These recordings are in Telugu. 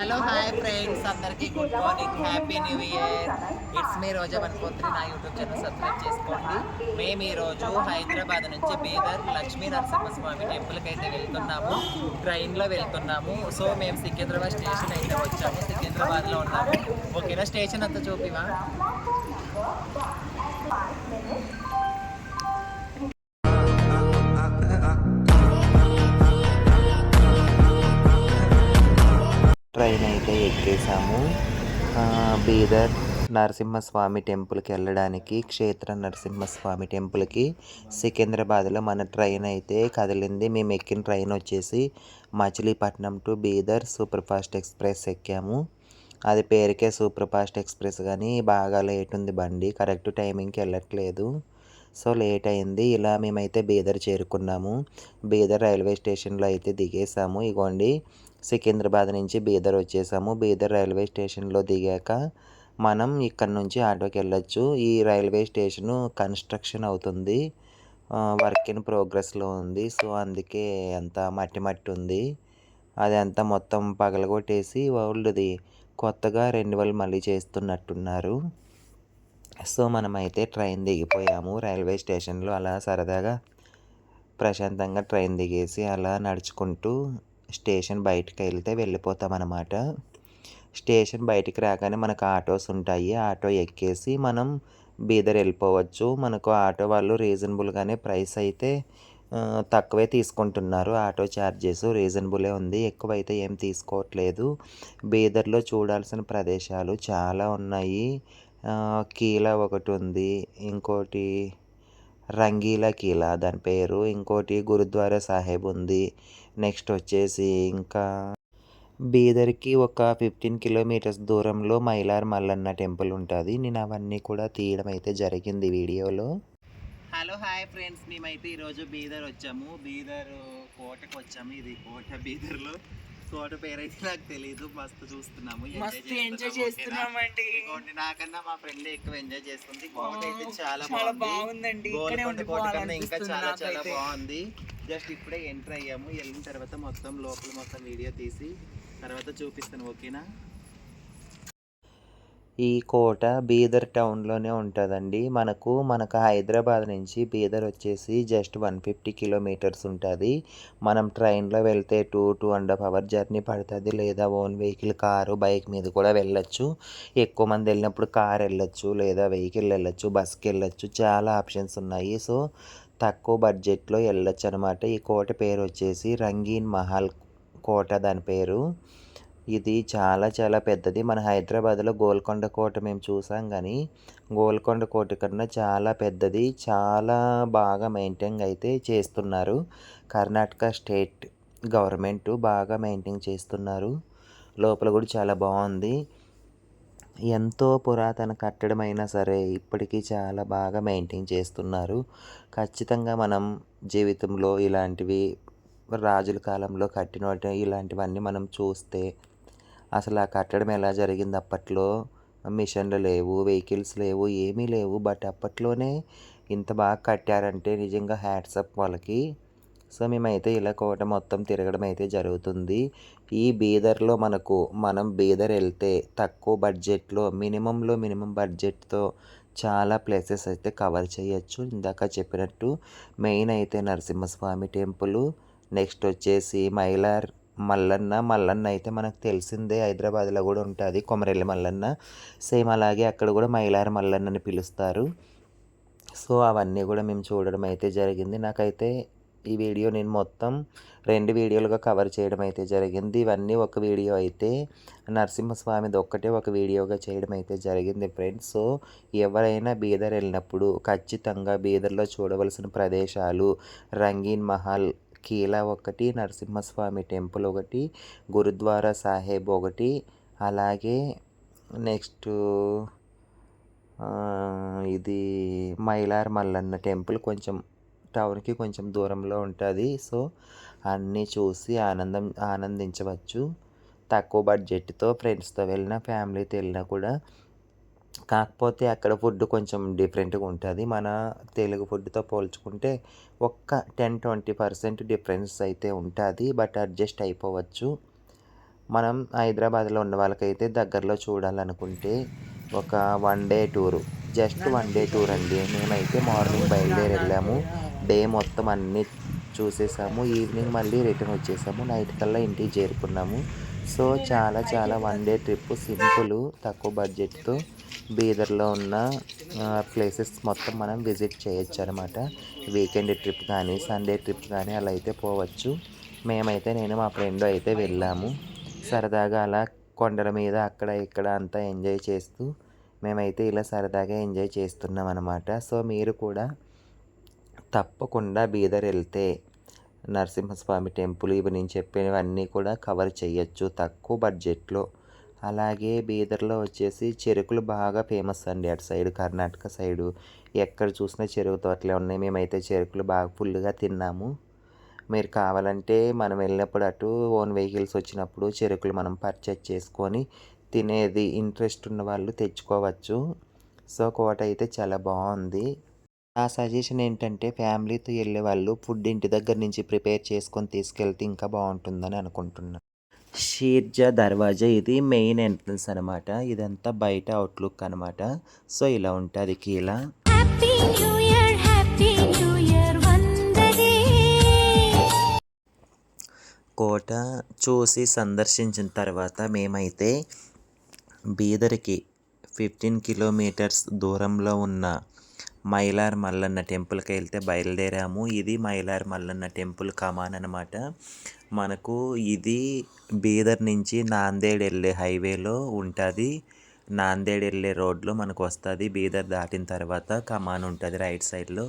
Hello hi friends. అందరికీ good morning. Happy new year. It's me Roja వన్పోత్రి నా యూట్యూబ్ ఛానల్ సబ్స్క్రైబ్ చేసుకోండి. మేము ఈరోజు హైదరాబాద్ నుంచి బీదర్ లక్ష్మీ నరసింహస్వామి టెంపుల్కి అయితే వెళ్తున్నాము. ట్రైన్లో వెళ్తున్నాము. సో మేము సికింద్రాబాద్ స్టేషన్ అయితే వచ్చాము. సికింద్రాబాద్లో ఉన్నాము. ఓకేనా? స్టేషన్ అంతా చూపివా ట్రైన్ అయితే ఎక్కేసాము బీదర్ నరసింహస్వామి టెంపుల్కి వెళ్ళడానికి క్షేత్ర నరసింహస్వామి టెంపుల్కి సికింద్రాబాద్లో మన ట్రైన్ అయితే కదిలింది. మేము ఎక్కిన ట్రైన్ వచ్చేసి Machilipatnam to Bidar super fast express ఎక్కాము. అది పేరుకే సూపర్ ఫాస్ట్ ఎక్స్ప్రెస్ కానీ బాగా లేట్ ఉంది బండి. కరెక్ట్ టైమింగ్కి వెళ్ళట్లేదు. సో లేట్ అయింది. ఇలా మేమైతే బీదర్ చేరుకున్నాము. బీదర్ రైల్వే స్టేషన్లో అయితే దిగేసాము ఇగోండి సికింద్రాబాద్ నుంచి బీదర్ వచ్చేసాము. బీదర్ రైల్వే స్టేషన్లో దిగాక మనం ఇక్కడ నుంచి ఆటోకి వెళ్ళొచ్చు. ఈ రైల్వే స్టేషను కన్స్ట్రక్షన్ అవుతుంది. వర్క్ ఇన్ ప్రోగ్రెస్లో ఉంది. సో అందుకే అంత మట్టి మట్టి ఉంది. అది అంతా మొత్తం పగలగొట్టేసి ఓల్డ్ది కొత్తగా రెన్యువల్ మళ్ళీ చేస్తున్నట్టున్నారు. సో మనమైతే ట్రైన్ దిగిపోయాము. రైల్వే స్టేషన్లో అలా సరదాగా ప్రశాంతంగా ట్రైన్ దిగేసి అలా నడుచుకుంటూ స్టేషన్ బయటకు వెళ్తే వెళ్ళిపోతాం అన్నమాట స్టేషన్ బయటికి రాగానే మనకు ఆటోస్ ఉంటాయి. ఆటో ఎక్కేసి మనం బీదర్ వెళ్ళిపోవచ్చు. మనకు ఆటో వాళ్ళు రీజనబుల్గానే ప్రైస్ అయితే తక్కువే తీసుకుంటున్నారు. ఆటో ఛార్జెస్ రీజనబులే ఉంది. ఎక్కువ అయితే ఏం తీసుకోవట్లేదు. బీదర్లో చూడాల్సిన ప్రదేశాలు చాలా ఉన్నాయి. కీలా ఒకటి ఉంది. ఇంకోటి రంగీలా కిలా దాని పేరు. ఇంకోటి గురుద్వారా సాహెబ్ ఉంది. నెక్స్ట్ వచ్చేసి ఇంకా బీదర్కి ఒక ఫిఫ్టీన్ కిలోమీటర్స్ దూరంలో మైలార్ మల్లన్న టెంపుల్ ఉంటుంది. నేను అవన్నీ కూడా తీయడం అయితే జరిగింది వీడియోలో. Hello hi friends. మేమైతే ఈరోజు బీదర్ వచ్చాము. బీదర్ కోటకు వచ్చాము ఇది కోట బీదర్లో. కోట పేరు అయితే నాకు తెలియదు మస్తు చూస్తున్నాము. మస్తు ఎంజాయ్ చేస్తున్నాము, చేస్తున్నామండి? ఇదిగోండి, నాకన్నా మా ఫ్రెండ్ ఎక్కువ ఎంజాయ్ చేస్తుంది. కోట అయితే చాలా చాలా బాగుంది. బాగుందండి. ఇక్కడే కన్నా ఇంకా చాలా చాలా బాగుంది. జస్ట్ ఇప్పుడే ఎంటర్ అయ్యాము. వెళ్ళిన తర్వాత మొత్తం లోపల మొత్తం వీడియో తీసి తర్వాత చూపిస్తాను ఓకేనా? ఈ కోట బీదర్ టౌన్లోనే ఉంటుందండి. మనకు మనకు హైదరాబాద్ నుంచి బీదర్ వచ్చేసి జస్ట్ వన్ ఫిఫ్టీ కిలోమీటర్స్ ఉంటుంది. మనం ట్రైన్లో వెళ్తే two two and half hour journey పడుతుంది. లేదా ఓన్ వెహికల్ కారు బైక్ మీద కూడా వెళ్ళొచ్చు. ఎక్కువ మంది వెళ్ళినప్పుడు కార్ వెళ్ళొచ్చు లేదా వెహికల్ వెళ్ళొచ్చు బస్కి వెళ్ళొచ్చు. చాలా ఆప్షన్స్ ఉన్నాయి. సో తక్కువ బడ్జెట్లో వెళ్ళొచ్చు అనమాట ఈ కోట పేరు వచ్చేసి రంగీన్ మహల్ కోట దాని పేరు. ఇది చాలా చాలా పెద్దది. మన హైదరాబాద్లో గోల్కొండ కోట మేము చూసాం కానీ గోల్కొండ కోట కన్నా చాలా పెద్దది చాలా బాగా మెయింటైన్ అయితే చేస్తున్నారు. కర్ణాటక స్టేట్ గవర్నమెంట్ బాగా మెయింటైన్ చేస్తున్నారు. లోపల కూడా చాలా బాగుంది. ఎంతో పురాతన కట్టడమైనా సరే ఇప్పటికీ చాలా బాగా మెయింటైన్ చేస్తున్నారు. ఖచ్చితంగా మనం జీవితంలో ఇలాంటివి రాజుల కాలంలో కట్టిన ఇలాంటివన్నీ మనం చూస్తే అసలు ఆ కట్టడం ఎలా జరిగింది అప్పట్లో? మిషన్లు లేవు వెహికల్స్ లేవు ఏమీ లేవు. బట్ అప్పట్లోనే ఇంత బాగా కట్టారంటే నిజంగా హ్యాట్సప్ వాళ్ళకి. సో మేమైతే ఇలా కోట మొత్తం తిరగడం అయితే జరుగుతుంది. ఈ బీదర్లో మనకు మనం బీదర్ వెళ్తే తక్కువ బడ్జెట్లో మినిమంలో మినిమం బడ్జెట్తో చాలా ప్లేసెస్ అయితే కవర్ చేయొచ్చు. ఇందాక చెప్పినట్టు మెయిన్ అయితే నరసింహస్వామి టెంపుల్ నెక్స్ట్ వచ్చేసి మైలార్ మల్లన్న మల్లన్న అయితే మనకు తెలిసిందే హైదరాబాద్లో కూడా ఉంటుంది. కొమరెల్లి మల్లన్న. సేమ్ అలాగే అక్కడ కూడా మైలారి మల్లన్న అని పిలుస్తారు. సో అవన్నీ కూడా మేము చూడడం అయితే జరిగింది. నాకైతే ఈ వీడియో నేను మొత్తం రెండు వీడియోలుగా కవర్ చేయడం అయితే జరిగింది. ఇవన్నీ ఒక వీడియో అయితే నరసింహస్వామిది ఒక్కటే ఒక వీడియోగా చేయడం అయితే జరిగింది ఫ్రెండ్స్. సో ఎవరైనా బీదర్ వెళ్ళినప్పుడు ఖచ్చితంగా బీదర్లో చూడవలసిన ప్రదేశాలు రంగీన్ మహల్ కీలా ఒకటి నరసింహస్వామి టెంపుల్ ఒకటి గురుద్వారా సాహెబ్ ఒకటి అలాగే నెక్స్ట్ ఇది మైలార్ మల్లన్న టెంపుల్ కొంచెం టౌన్కి కొంచెం దూరంలో ఉంటుంది. సో అన్నీ చూసి ఆనందం ఆనందించవచ్చు. తక్కువ బడ్జెట్తో ఫ్రెండ్స్తో వెళ్ళినా ఫ్యామిలీతో వెళ్ళినా కూడా కాకపోతే అక్కడ ఫుడ్ కొంచెం డిఫరెంట్గా ఉంటుంది. మన తెలుగు ఫుడ్తో పోల్చుకుంటే ఒక్క టెన్ ట్వంటీ పర్సెంట్ డిఫరెన్స్ అయితే ఉంటుంది. బట్ అడ్జస్ట్ అయిపోవచ్చు. మనం హైదరాబాద్లో ఉన్న వాళ్ళకైతే దగ్గరలో చూడాలనుకుంటే ఒక one day tour. Just one day tour అండి. మేమైతే మార్నింగ్ బయలుదేరి వెళ్ళాము. డే మొత్తం అన్నీ చూసేసాము. ఈవినింగ్ మళ్ళీ రిటర్న్ వచ్చేసాము. నైట్ కల్లా ఇంటికి చేరుకున్నాము. సో చాలా చాలా వన్ డే ట్రిప్ సింపుల్ తక్కువ బడ్జెట్తో. బీదర్లో ఉన్న ప్లేసెస్ మొత్తం మనం విజిట్ చేయొచ్చు అనమాట వీకెండ్ ట్రిప్ కానీ సండే ట్రిప్ కానీ అలా అయితే పోవచ్చు. మేమైతే నేను మా ఫ్రెండ్ అయితే వెళ్ళాము. సరదాగా అలా కొండల మీద అక్కడ ఇక్కడ అంతా ఎంజాయ్ చేస్తూ మేమైతే ఇలా సరదాగా ఎంజాయ్ చేస్తున్నాం అనమాట సో మీరు కూడా తప్పకుండా బీదర్ వెళ్తే నరసింహస్వామి టెంపుల్ ఇవి నేను చెప్పినవన్నీ కూడా కవర్ చేయొచ్చు తక్కువ బడ్జెట్లో అలాగే బీదర్లో వచ్చేసి చెరుకులు బాగా ఫేమస్ అండి. అటు సైడ్ కర్ణాటక సైడు. ఎక్కడ చూసినా చెరుకు తోటలే ఉన్నాయి. మేమైతే చెరుకులు బాగా ఫుల్గా తిన్నాము. మీరు కావాలంటే మనం వెళ్ళినప్పుడు అటు ఓన్ వెహికల్స్ వచ్చినప్పుడు చెరుకులు మనం పర్చేజ్ చేసుకొని తినేది ఇంట్రెస్ట్ ఉన్న వాళ్ళు తెచ్చుకోవచ్చు. సో కోట అయితే చాలా బాగుంది. నా సజెషన్ ఏంటంటే ఫ్యామిలీతో వెళ్ళే వాళ్ళు ఫుడ్ ఇంటి దగ్గర నుంచి ప్రిపేర్ చేసుకొని తీసుకెళ్తే ఇంకా బాగుంటుందని అనుకుంటున్నాను షీర్జా దర్వాజా ఇది మెయిన్ ఎంట్రన్స్ అనమాట ఇదంతా బయట అవుట్లుక్ అనమాట సో ఇలా ఉంటుంది కీలా. కోట చూసి సందర్శించిన తర్వాత మేమైతే బీదర్కి ఫిఫ్టీన్ కిలోమీటర్స్ దూరంలో ఉన్న మైలార్ మల్లన్న టెంపుల్కి వెళ్తే బయలుదేరాము. ఇది మైలార్ మల్లన్న టెంపుల్ కమాన్ అనమాట మనకు ఇది బీదర్ నుంచి నాందేడ్ వెళ్ళే హైవేలో ఉంటుంది. నాందేడ్ వెళ్ళే రోడ్లో మనకు వస్తుంది. బీదర్ దాటిన తర్వాత కమాన్ ఉంటుంది రైట్ సైడ్లో.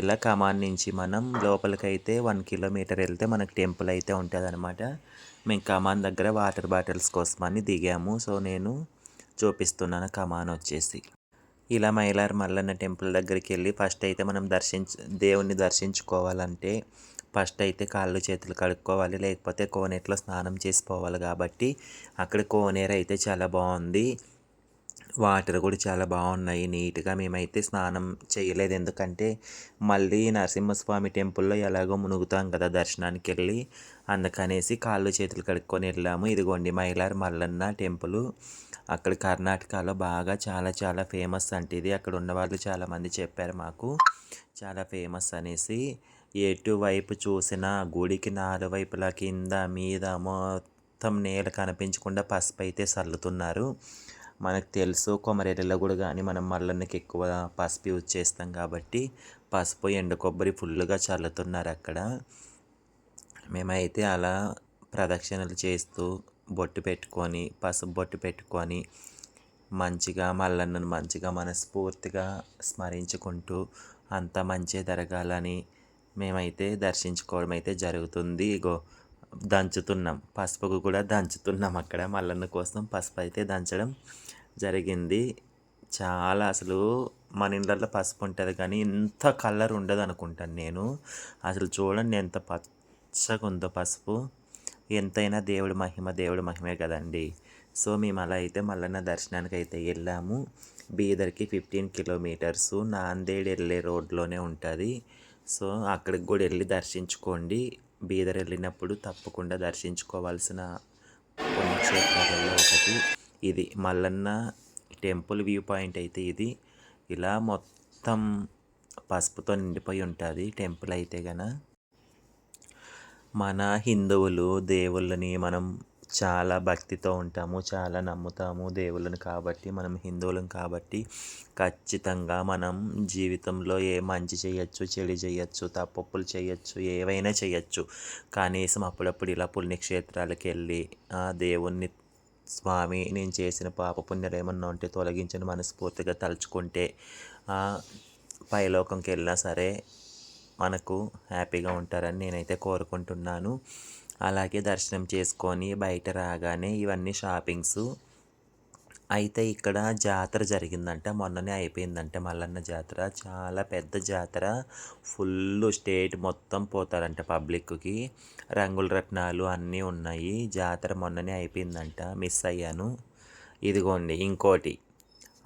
ఇలా కమాన్ నుంచి మనం లోపలికైతే వన్ కిలోమీటర్ వెళ్తే మనకు టెంపుల్ అయితే ఉంటుంది అనమాట మేము కమాన్ దగ్గర వాటర్ బాటిల్స్ కోసమని దిగాము. సో నేను చూపిస్తున్నాను కమాన్ వచ్చేసి. ఇలా మైలార్ మల్లన్న టెంపుల్ దగ్గరికి వెళ్ళి ఫస్ట్ అయితే మనం దర్శించ దేవుణ్ణి దర్శించుకోవాలంటే ఫస్ట్ అయితే కాళ్ళు చేతులు కడుక్కోవాలి లేకపోతే కోనేరులో స్నానం చేసుకోవాలి కాబట్టి అక్కడ కోనేరు అయితే చాలా బాగుంది. వాటర్ కూడా చాలా బాగున్నాయి నీట్గా మేమైతే స్నానం చేయలేదు. ఎందుకంటే మళ్ళీ నరసింహస్వామి టెంపుల్లో ఎలాగో మునుగుతాం కదా దర్శనానికి వెళ్ళి. అందుకనేసి కాళ్ళు చేతులు కడుక్కొని వెళ్ళాము. ఇదిగోండి మైలార్ మల్లన్న టెంపుల్. అక్కడ కర్ణాటకలో బాగా చాలా చాలా ఫేమస్ అంటే ఇది. అక్కడ ఉన్న వాళ్ళు చాలామంది చెప్పారు మాకు. చాలా ఫేమస్ అనేసి. ఎటువైపు చూసినా గుడికి నాలుగు కింద మీద మొత్తం నేల కనిపించకుండా పసుపు అయితే చల్లుతున్నారు మనకు తెలుసు కొమరేళ్ళలో కూడా కానీ మనం మల్లన్నకి ఎక్కువ పసుపు యూజ్ చేస్తాం కాబట్టి పసుపు ఎండు కొబ్బరి ఫుల్గా చల్లుతున్నారు అక్కడ. మేమైతే అలా ప్రదక్షిణలు చేస్తూ బొట్టు పెట్టుకొని పసుపు బొట్టు పెట్టుకొని మంచిగా మల్లన్నను మంచిగా మనస్ఫూర్తిగా స్మరించుకుంటూ అంత మంచి జరగాలని మేమైతే దర్శించుకోవడం అయితే జరుగుతుంది. ఇగో దంచుతున్నాం. పసుపుకు కూడా దంచుతున్నాం అక్కడ. మల్లన్న కోసం పసుపు అయితే దంచడం జరిగింది. చాలా అసలు మన ఇళ్ళల్లో పసుపు ఉంటుంది కానీ ఇంత కలర్ ఉండదు అనుకుంటాను నేను. అసలు చూడండి ఎంత పచ్చగా ఉందో పసుపు. ఎంతైనా దేవుడి మహిమ దేవుడి మహిమే కదండి. సో మేము అలా అయితే మల్లన్న దర్శనానికి అయితే వెళ్ళాము. బీదర్కి ఫిఫ్టీన్ కిలోమీటర్స్. నాందేడ్ వెళ్ళే రోడ్లోనే ఉంటుంది. సో అక్కడికి కూడా వెళ్ళి దర్శించుకోండి. బీదర్ వెళ్ళినప్పుడు తప్పకుండా దర్శించుకోవాల్సిన పుణ్యక్షేత్రాలలో ఒకటి. ఇది మల్లన్న టెంపుల్ వ్యూ పాయింట్ అయితే ఇది. ఇలా మొత్తం పసుపుతో నిండిపోయి ఉంటుంది టెంపుల్ అయితే గన. మన హిందువులు దేవుళ్ళని మనం చాలా భక్తితో ఉంటాము చాలా నమ్ముతాము దేవుళ్ళని కాబట్టి మనం హిందువులం కాబట్టి. ఖచ్చితంగా మనం జీవితంలో ఏ మంచి చేయొచ్చు చెడు చేయొచ్చు తప్పులు చేయొచ్చు ఏవైనా చేయొచ్చు. కనీసం అప్పుడప్పుడు ఇలా పుణ్యక్షేత్రాలకు వెళ్ళి ఆ దేవుణ్ణి స్వామి నేను చేసిన పాపపుణ్యాలు ఏమన్నా ఉంటే తొలగించని మనస్ఫూర్తిగా తలుచుకుంటే ఆ, పైలోకంకి వెళ్ళినా సరే మనకు హ్యాపీగా ఉంటారని నేనైతే కోరుకుంటున్నాను. అలాగే దర్శనం చేసుకొని బయట రాగానే ఇవన్నీ షాపింగ్స్. అయితే ఇక్కడ జాతర జరిగిందంట మొన్ననే అయిపోయిందంట మల్లన్న జాతర. చాలా పెద్ద జాతర. ఫుల్ స్టేట్ మొత్తం పోతారంట పబ్లిక్కి. రంగుల రత్నాలు అన్నీ ఉన్నాయి. జాతర మొన్ననే అయిపోయిందంట మిస్ అయ్యాను. ఇదిగోండి ఇంకోటి.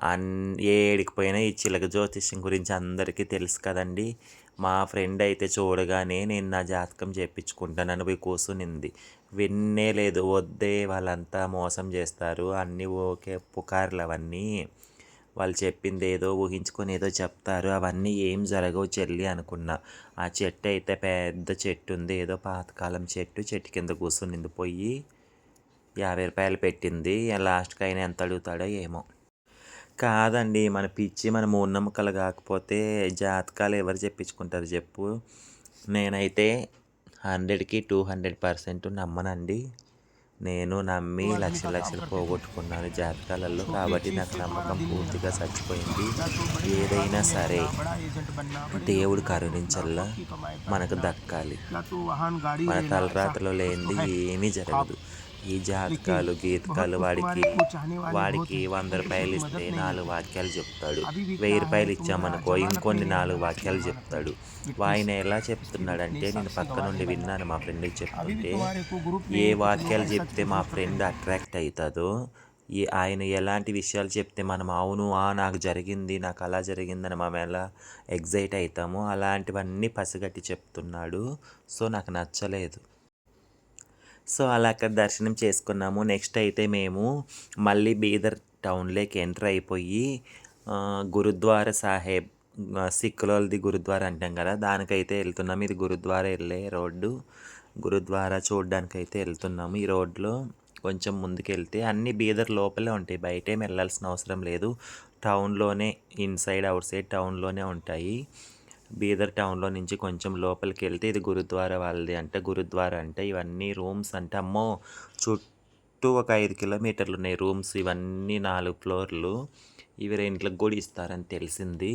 అన్ ఏడికి పోయినా ఈ చిలక జ్యోతిష్యం గురించి అందరికీ తెలుసు కదండి. మా ఫ్రెండ్ అయితే చూడగానే నేను నా జాతకం చెప్పించుకుంటానని పోయి కూర్చునింది విన్నే లేదు వద్దే వాళ్ళంతా మోసం చేస్తారు అన్నీ ఓకే పుకార్లు అవన్నీ. వాళ్ళు చెప్పింది ఏదో ఊహించుకొని ఏదో చెప్తారు అవన్నీ ఏం జరగవు చెల్లి అనుకున్నా. ఆ చెట్టు అయితే పెద్ద చెట్టు ఉంది ఏదో పాతకాలం చెట్టు చెట్టు కింద కూర్చునింది పోయి యాభై రూపాయలు పెట్టింది లాస్ట్కి అయినా ఎంత అడుగుతాడో ఏమో. కాదండి. మన పిచ్చి మన మూఢనమ్మకాలు కాకపోతే జాతకాలు ఎవరు చెప్పించుకుంటారు చెప్పు. నేనైతే హండ్రెడ్కి టూ హండ్రెడ్ పర్సెంట్ నమ్మనండి. నేను నమ్మి లక్షల లక్షలు పోగొట్టుకున్నాను జాతకాలలో. కాబట్టి నాకు నమ్మకం పూర్తిగా చచ్చిపోయింది. ఏదైనా సరే దేవుడు కరుణించల్లా మనకు దక్కాలి. మన తలరాతలో లేనిది ఏమీ జరగదు. ఈ జాతకాలు గీతకాలు వాడికి వాడికి వంద రూపాయలు ఇస్తే నాలుగు వాక్యాలు చెప్తాడు. వెయ్యి రూపాయలు ఇచ్చామనుకో ఇంకొన్ని నాలుగు వాక్యాలు చెప్తాడు. ఆయన ఎలా చెప్తున్నాడంటే నేను పక్క నుండి విన్నాను మా ఫ్రెండ్కి చెప్తుంటే ఏ వాక్యాలు చెప్తే మా ఫ్రెండ్ అట్రాక్ట్ అవుతుందో ఈ ఆయన ఎలాంటి విషయాలు చెప్తే మనం అవును ఆ నాకు జరిగింది నాకు అలా జరిగిందని మనం ఎలా ఎగ్జైట్ అవుతామో అలాంటివన్నీ పసిగట్టి చెప్తున్నాడు. సో నాకు నచ్చలేదు. సో అలా అక్కడ దర్శనం చేసుకున్నాము. నెక్స్ట్ అయితే మేము మళ్ళీ బీదర్ టౌన్లోకి ఎంటర్ అయిపోయి గురుద్వార గురుద్వారా సాహెబ్ ఆ, సిక్కులది గురుద్వారా అంటాం కదా దానికైతే వెళ్తున్నాము ఇది గురుద్వారా వెళ్ళే రోడ్డు. గురుద్వారా చూడడానికి అయితే వెళ్తున్నాము. ఈ రోడ్లో కొంచెం ముందుకు వెళ్తే అన్ని బీదర్ లోపలే ఉంటాయి. బయటేం వెళ్ళాల్సిన అవసరం లేదు. టౌన్లోనే ఇన్సైడ్ అవుట్ సైడ్ టౌన్లోనే ఉంటాయి. బీదర్ టౌన్లో నుంచి కొంచెం లోపలికి వెళ్తే ఇది గురుద్వారా వాళ్ళది అంటే గురుద్వారా అంటే ఇవన్నీ రూమ్స్ అంటే అమ్మో! చుట్టూ ఒక ఐదు కిలోమీటర్లు ఉన్నాయి రూమ్స్ ఇవన్నీ నాలుగు ఫ్లోర్లు. ఇవి రెంట్లకు కూడా ఇస్తారని తెలిసింది.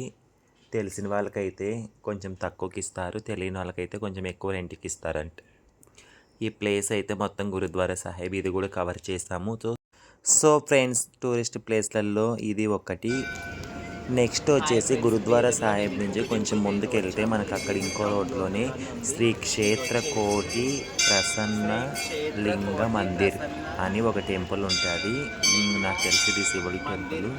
తెలిసిన వాళ్ళకైతే కొంచెం తక్కువకి ఇస్తారు. తెలియని వాళ్ళకైతే కొంచెం ఎక్కువ రెంట్కి ఇస్తారంట. ఈ ప్లేస్ అయితే మొత్తం గురుద్వారా సాహెబ్ ఇది కూడా కవర్ చేస్తాము. సో సో ఫ్రెండ్స్ టూరిస్ట్ ప్లేస్లలో ఇది ఒకటి. నెక్స్ట్ వచ్చేసి గురుద్వారా సాహెబ్ నుంచి కొంచెం ముందుకెళ్తే మనకు అక్కడ ఇంకో రోడ్లోనే శ్రీ క్షేత్ర కోటి ప్రసన్న లింగ మందిర్ అని ఒక టెంపుల్ ఉంటుంది. నాకు తెలిసి ఇది శివుడి టెంపుల్.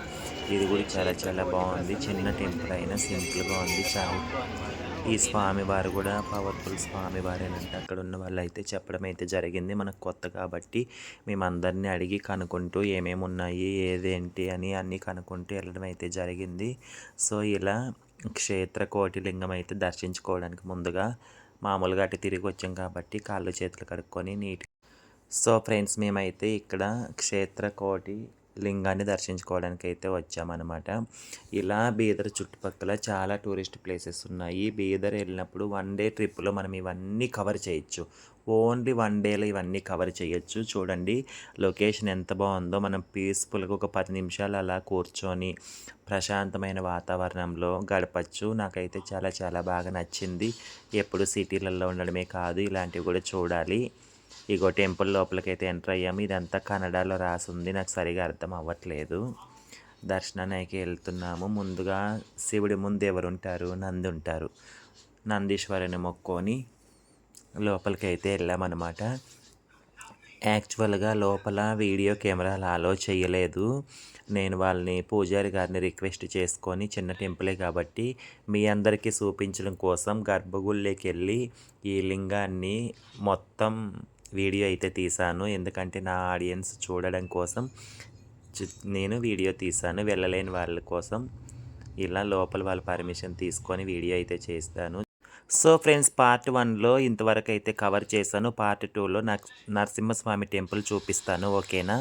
ఇది కూడా చాలా చాలా బాగుంది. చిన్న టెంపుల్ అయినా సింపుల్గా ఉంది. చాలా. ఈ స్వామివారు కూడా పవర్ఫుల్ స్వామివారేనంటే అక్కడ ఉన్న వాళ్ళు అయితే చెప్పడం అయితే జరిగింది. మనకు కొత్త కాబట్టి మేమందరినీ అడిగి కనుక్కుంటూ ఏమేమి ఉన్నాయి ఏదేంటి అని అన్నీ కనుక్కుంటూ వెళ్ళడం అయితే జరిగింది. సో ఇలా క్షేత్ర కోటిలింగం అయితే దర్శించుకోవడానికి ముందుగా మామూలుగా అటు తిరిగి వచ్చాం కాబట్టి కాళ్ళు చేతులు కడుక్కొని నీట్ సో ఫ్రెండ్స్ మేమైతే ఇక్కడ క్షేత్ర కోటి లింగాన్ని దర్శించుకోవడానికి అయితే వచ్చామన్నమాట. ఇలా బీదర్ చుట్టుపక్కల చాలా టూరిస్ట్ ప్లేసెస్ ఉన్నాయి. బీదర్ వెళ్ళినప్పుడు వన్ డే ట్రిప్లో మనం ఇవన్నీ కవర్ చేయొచ్చు. ఓన్లీ వన్ డేలో ఇవన్నీ కవర్ చేయొచ్చు. చూడండి లొకేషన్ ఎంత బాగుందో. మనం పీస్ఫుల్గా ఒక పది నిమిషాలు అలా కూర్చొని ప్రశాంతమైన వాతావరణంలో గడపచ్చు. నాకైతే చాలా చాలా బాగా నచ్చింది. ఎప్పుడు సిటీలలో ఉండడమే కాదు ఇలాంటివి కూడా చూడాలి. ఇగో టెంపుల్ లోపలికైతే ఎంటర్ అయ్యాము. ఇదంతా కన్నడలో రాసి ఉంది నాకు సరిగా అర్థం అవ్వట్లేదు. దర్శనానికి వెళ్తున్నాము. ముందుగా శివుడి ముందు ఎవరు ఉంటారు నంది ఉంటారు. నందీశ్వరుని మొక్కొని లోపలికి అయితే వెళ్ళామన్నమాట. యాక్చువల్గా లోపల వీడియో కెమెరాలు అలో చేయలేదు. నేను వాళ్ళని పూజారి గారిని రిక్వెస్ట్ చేసుకొని చిన్న టెంపులే కాబట్టి మీ అందరికీ చూపించడం కోసం గర్భగుళ్ళకి వెళ్ళి ఈ లింగాన్ని మొత్తం వీడియో అయితే తీశాను ఎందుకంటే నా ఆడియన్స్ చూడడం కోసం నేను వీడియో తీశాను వెళ్ళలేని వాళ్ళ కోసం ఇలా లోపల వాళ్ళ పర్మిషన్ తీసుకొని వీడియో అయితే చేస్తాను. సో ఫ్రెండ్స్ పార్ట్ వన్లో ఇంతవరకు అయితే కవర్ చేశాను. పార్ట్ టూలో నరసింహస్వామి టెంపుల్ చూపిస్తాను. ఓకేనా?